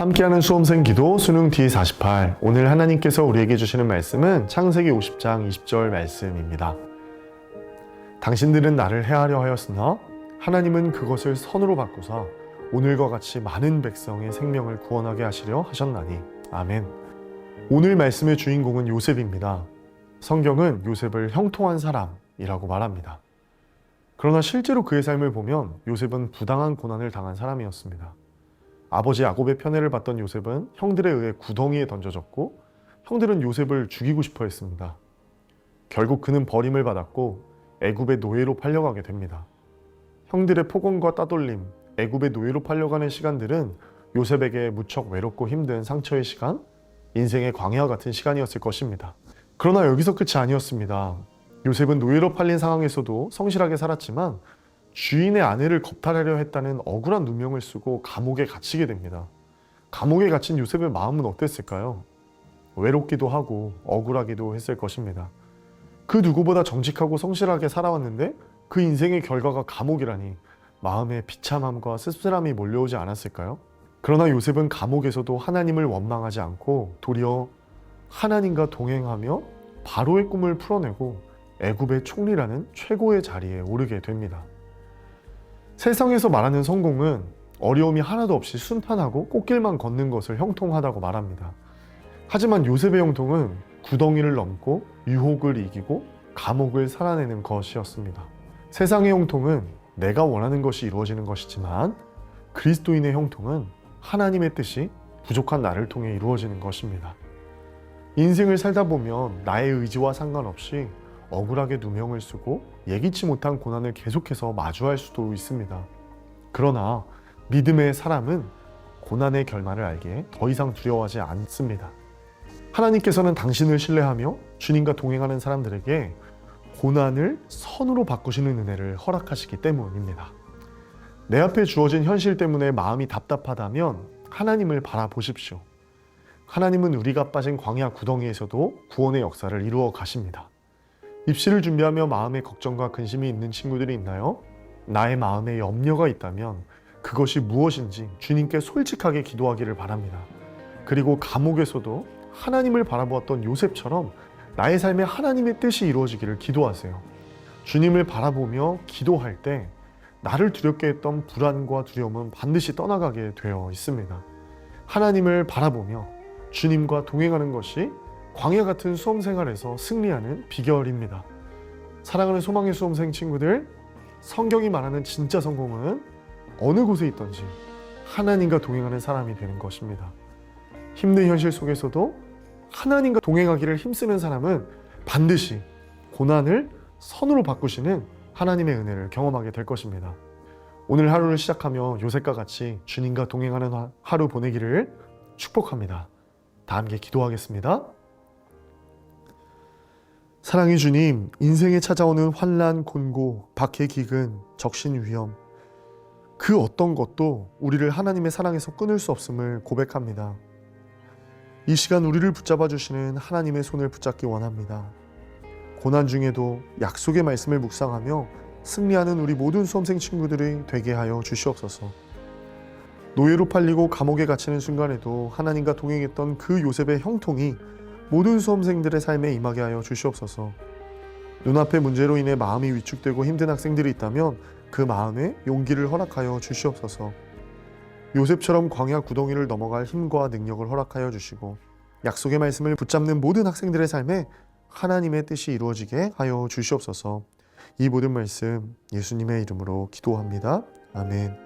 함께하는 수험생 기도 수능 D48 오늘 하나님께서 우리에게 주시는 말씀은 창세기 50장 20절 말씀입니다. 당신들은 나를 해하려 하였으나 하나님은 그것을 선으로 바꾸사 오늘과 같이 많은 백성의 생명을 구원하게 하시려 하셨나니 아멘. 오늘 말씀의 주인공은 요셉입니다. 성경은 요셉을 형통한 사람이라고 말합니다. 그러나 실제로 그의 삶을 보면 요셉은 부당한 고난을 당한 사람이었습니다. 아버지 야곱의 편애를 받던 요셉은 형들에 의해 구덩이에 던져졌고 형들은 요셉을 죽이고 싶어 했습니다. 결국 그는 버림을 받았고 애굽의 노예로 팔려가게 됩니다. 형들의 폭언과 따돌림, 애굽의 노예로 팔려가는 시간들은 요셉에게 무척 외롭고 힘든 상처의 시간, 인생의 광야 같은 시간이었을 것입니다. 그러나 여기서 끝이 아니었습니다. 요셉은 노예로 팔린 상황에서도 성실하게 살았지만 주인의 아내를 겁탈하려 했다는 억울한 누명을 쓰고 감옥에 갇히게 됩니다. 감옥에 갇힌 요셉의 마음은 어땠을까요? 외롭기도 하고 억울하기도 했을 것입니다. 그 누구보다 정직하고 성실하게 살아왔는데 그 인생의 결과가 감옥이라니 마음에 비참함과 씁쓸함이 몰려오지 않았을까요? 그러나 요셉은 감옥에서도 하나님을 원망하지 않고 도리어 하나님과 동행하며 바로의 꿈을 풀어내고 애굽의 총리라는 최고의 자리에 오르게 됩니다. 세상에서 말하는 성공은 어려움이 하나도 없이 순탄하고 꽃길만 걷는 것을 형통하다고 말합니다. 하지만 요셉의 형통은 구덩이를 넘고 유혹을 이기고 감옥을 살아내는 것이었습니다. 세상의 형통은 내가 원하는 것이 이루어지는 것이지만 그리스도인의 형통은 하나님의 뜻이 부족한 나를 통해 이루어지는 것입니다. 인생을 살다 보면 나의 의지와 상관없이 억울하게 누명을 쓰고 예기치 못한 고난을 계속해서 마주할 수도 있습니다. 그러나 믿음의 사람은 고난의 결말을 알기에 더 이상 두려워하지 않습니다. 하나님께서는 당신을 신뢰하며 주님과 동행하는 사람들에게 고난을 선으로 바꾸시는 은혜를 허락하시기 때문입니다. 내 앞에 주어진 현실 때문에 마음이 답답하다면 하나님을 바라보십시오. 하나님은 우리가 빠진 광야 구덩이에서도 구원의 역사를 이루어 가십니다. 입시를 준비하며 마음에 걱정과 근심이 있는 친구들이 있나요? 나의 마음에 염려가 있다면 그것이 무엇인지 주님께 솔직하게 기도하기를 바랍니다. 그리고 감옥에서도 하나님을 바라보았던 요셉처럼 나의 삶에 하나님의 뜻이 이루어지기를 기도하세요. 주님을 바라보며 기도할 때 나를 두렵게 했던 불안과 두려움은 반드시 떠나가게 되어 있습니다. 하나님을 바라보며 주님과 동행하는 것이 광야 같은 수험 생활에서 승리하는 비결입니다. 사랑하는 소망의 수험생 친구들, 성경이 말하는 진짜 성공은 어느 곳에 있든지 하나님과 동행하는 사람이 되는 것입니다. 힘든 현실 속에서도 하나님과 동행하기를 힘쓰는 사람은 반드시 고난을 선으로 바꾸시는 하나님의 은혜를 경험하게 될 것입니다. 오늘 하루를 시작하며 요셉과 같이 주님과 동행하는 하- 하루 보내기를 축복합니다. 다 함께 기도하겠습니다. 사랑의 주님, 인생에 찾아오는 환란, 곤고, 박해, 기근, 적신, 위험 그 어떤 것도 우리를 하나님의 사랑에서 끊을 수 없음을 고백합니다. 이 시간 우리를 붙잡아 주시는 하나님의 손을 붙잡기 원합니다. 고난 중에도 약속의 말씀을 묵상하며 승리하는 우리 모든 수험생 친구들이 되게 하여 주시옵소서. 노예로 팔리고 감옥에 갇히는 순간에도 하나님과 동행했던 그 요셉의 형통이 모든 수험생들의 삶에 임하게 하여 주시옵소서. 눈앞의 문제로 인해 마음이 위축되고 힘든 학생들이 있다면 그 마음에 용기를 허락하여 주시옵소서. 요셉처럼 광야 구덩이를 넘어갈 힘과 능력을 허락하여 주시고 약속의 말씀을 붙잡는 모든 학생들의 삶에 하나님의 뜻이 이루어지게 하여 주시옵소서. 이 모든 말씀 예수님의 이름으로 기도합니다. 아멘.